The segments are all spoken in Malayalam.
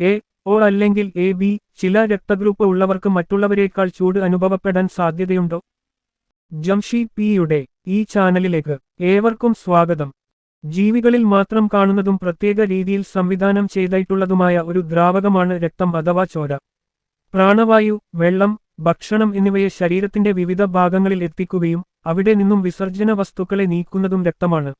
എ ഓ അല്ലെങ്കിൽ എ ബി ചില രക്തഗ്രൂപ്പ് ഉള്ളവർക്ക് മറ്റുള്ളവരേക്കാൾ ചൂട് അനുഭവപ്പെടാൻ സാധ്യതയുണ്ടോ? ജംഷി പിയുടെ ഈ ചാനലിലേക്ക് ഏവർക്കും സ്വാഗതം. ജീവികളിൽ മാത്രം കാണുന്നതും പ്രത്യേക രീതിയിൽ സംവിധാനം ചെയ്തിട്ടുള്ളതുമായ ഒരു ദ്രാവകമാണ് രക്തം അഥവാ ചോര. പ്രാണവായു വെള്ളം ഭക്ഷണം എന്നിവയെ ശരീരത്തിന്റെ വിവിധ ഭാഗങ്ങളിൽ എത്തിക്കുകയും അവിടെ നിന്നും വിസർജന വസ്തുക്കളെ നീക്കുന്നതും രക്തമാണ്.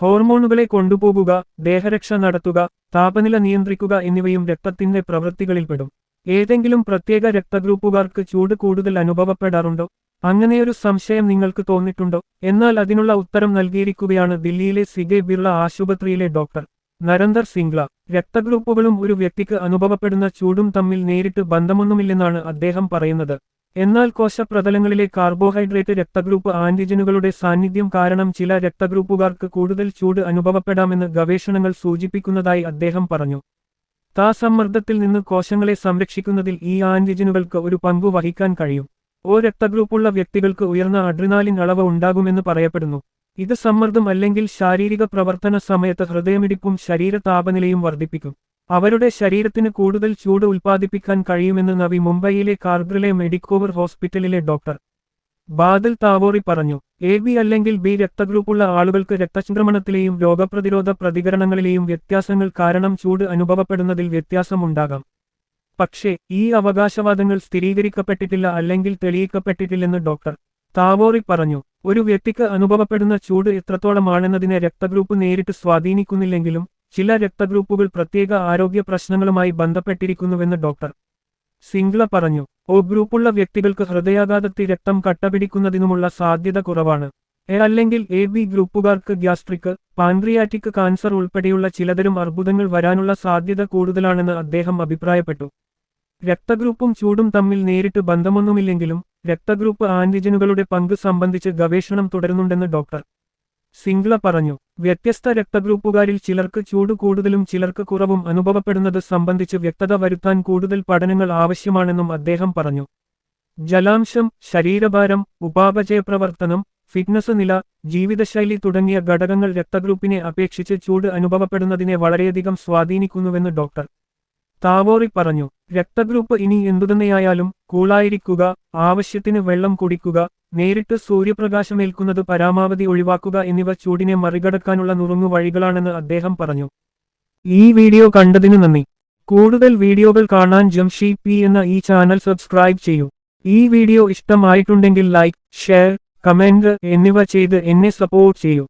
ഹോർമോണുകളെ കൊണ്ടുപോകുക ദേഹരക്ഷ നടത്തുക താപനില നിയന്ത്രിക്കുക എന്നിവയും രക്തത്തിന്റെ പ്രവൃത്തികളിൽപ്പെടും. ഏതെങ്കിലും പ്രത്യേക രക്തഗ്രൂപ്പുകാർക്ക് ചൂട് കൂടുതൽ അനുഭവപ്പെടാറുണ്ടോ? അങ്ങനെയൊരു സംശയം നിങ്ങൾക്ക് തോന്നിയിട്ടുണ്ടോ എന്നാൽ അതിനുള്ള ഉത്തരം നൽകിയിരിക്കുകയാണ് ദില്ലിയിലെ സിഗെ ബിർള ആശുപത്രിയിലെ ഡോക്ടർ നരന്ദർ സിംഗ്ല. രക്തഗ്രൂപ്പുകളും ഒരു വ്യക്തിക്ക് അനുഭവപ്പെടുന്ന ചൂടും തമ്മിൽ നേരിട്ട് ബന്ധമൊന്നുമില്ലെന്നാണ് അദ്ദേഹം പറയുന്നത്. എന്നാൽ കോശപ്രതലങ്ങളിലെ കാർബോഹൈഡ്രേറ്റ് രക്തഗ്രൂപ്പ് ആന്റിജനുകളുടെ സാന്നിധ്യം കാരണം ചില രക്തഗ്രൂപ്പുകാർക്ക് കൂടുതൽ ചൂട് അനുഭവപ്പെടാമെന്ന് ഗവേഷണങ്ങൾ സൂചിപ്പിക്കുന്നതായി അദ്ദേഹം പറഞ്ഞു. താസമ്മർദ്ദത്തിൽ നിന്ന് കോശങ്ങളെ സംരക്ഷിക്കുന്നതിൽ ഈ ആന്റിജനുകൾക്ക് ഒരു പങ്കു വഹിക്കാൻ കഴിയും. ഓ രക്തഗ്രൂപ്പുള്ള വ്യക്തികൾക്ക് ഉയർന്ന അഡ്രിനാലിൻ അളവ് ഉണ്ടാകുമെന്ന് പറയപ്പെടുന്നു. ഇത് സമ്മർദ്ദം അല്ലെങ്കിൽ ശാരീരിക പ്രവർത്തന സമയത്ത് ഹൃദയമിടിപ്പും ശരീര താപനിലയും വർദ്ധിപ്പിക്കും. അവരുടെ ശരീരത്തിന് കൂടുതൽ ചൂട് ഉൽപ്പാദിപ്പിക്കാൻ കഴിയുമെന്ന് നവി മുംബൈയിലെ കാർഗ്രിലെ മെഡിക്കോവർ ഹോസ്പിറ്റലിലെ ഡോക്ടർ ബാദൽ താവോറി പറഞ്ഞു. എ ബി അല്ലെങ്കിൽ ബി രക്തഗ്രൂപ്പുള്ള ആളുകൾക്ക് രക്തസംക്രമണത്തിലെയും രോഗപ്രതിരോധ പ്രതികരണങ്ങളിലെയും വ്യത്യാസങ്ങൾ കാരണം ചൂട് അനുഭവപ്പെടുന്നതിൽ വ്യത്യാസമുണ്ടാകാം. പക്ഷേ ഈ അവകാശവാദങ്ങൾ സ്ഥിരീകരിക്കപ്പെട്ടിട്ടില്ല അല്ലെങ്കിൽ തെളിയിക്കപ്പെട്ടിട്ടില്ലെന്ന് ഡോക്ടർ താവോറി പറഞ്ഞു. ഒരു വ്യക്തിക്ക് അനുഭവപ്പെടുന്ന ചൂട് എത്രത്തോളമാണെന്നതിനെ രക്തഗ്രൂപ്പ് നേരിട്ട് സ്വാധീനിക്കുന്നില്ലെങ്കിലും ചില രക്തഗ്രൂപ്പുകൾ പ്രത്യേക ആരോഗ്യ പ്രശ്നങ്ങളുമായി ബന്ധപ്പെട്ടിരിക്കുന്നുവെന്ന് ഡോക്ടർ സിംഗ്ല പറഞ്ഞു. ഒ ഗ്രൂപ്പുള്ള വ്യക്തികൾക്ക് ഹൃദയാഘാതത്തിൽ രക്തം കട്ടപിടിക്കുന്നതിനുമുള്ള സാധ്യത കുറവാണ്. എ അല്ലെങ്കിൽ എ ബി ഗ്രൂപ്പുകാർക്ക് ഗ്യാസ്ട്രിക് പാൻക്രിയാറ്റിക് കാൻസർ ഉൾപ്പെടെയുള്ള ചിലതരം അർബുദങ്ങൾ വരാനുള്ള സാധ്യത കൂടുതലാണെന്ന് അദ്ദേഹം അഭിപ്രായപ്പെട്ടു. രക്തഗ്രൂപ്പും ചൂടും തമ്മിൽ നേരിട്ട് ബന്ധമൊന്നുമില്ലെങ്കിലും രക്തഗ്രൂപ്പ് ആന്റിജനുകളുടെ പങ്ക് സംബന്ധിച്ച് ഗവേഷണം തുടരുന്നുണ്ടെന്ന് ഡോക്ടർ സിംഗ്ല പറഞ്ഞു വ്യത്യസ്ത രക്തഗ്രൂപ്പുകാരിൽ ചിലർക്ക് ചൂട് കൂടുതലും ചിലർക്ക് കുറവും അനുഭവപ്പെടുന്നത് സംബന്ധിച്ച് വ്യക്തത വരുത്താൻ കൂടുതൽ പഠനങ്ങൾ ആവശ്യമാണെന്നും അദ്ദേഹം പറഞ്ഞു. ജലാംശം ശരീരഭാരം ഉപാപചയ പ്രവർത്തനം ഫിറ്റ്നസ് നില ജീവിതശൈലി തുടങ്ങിയ ഘടകങ്ങൾ രക്തഗ്രൂപ്പിനെ അപേക്ഷിച്ച് ചൂട് അനുഭവപ്പെടുന്നതിനെ വളരെയധികം സ്വാധീനിക്കുന്നുവെന്ന് ഡോക്ടർ താവോറി പറഞ്ഞു. രക്തഗ്രൂപ്പ് ഇനി എന്തുതന്നെയായാലും കൂളായിരിക്കുക ആവശ്യത്തിന് വെള്ളം കുടിക്കുക നേരിട്ട് സൂര്യപ്രകാശമേൽക്കുന്നത് പരമാവധി ഒഴിവാക്കുക എന്നിവ ചൂടിനെ മറികടക്കാനുള്ള നുറുങ്ങു വഴികളാണെന്ന് അദ്ദേഹം പറഞ്ഞു. ഈ വീഡിയോ കണ്ടതിന് നന്ദി. കൂടുതൽ വീഡിയോകൾ കാണാൻ ജംഷി പി എന്ന ഈ ചാനൽ സബ്സ്ക്രൈബ് ചെയ്യൂ. ഈ വീഡിയോ ഇഷ്ടമായിട്ടുണ്ടെങ്കിൽ ലൈക്ക് ഷെയർ കമന്റ് എന്നിവ ചെയ്ത് എന്നെ സപ്പോർട്ട് ചെയ്യൂ.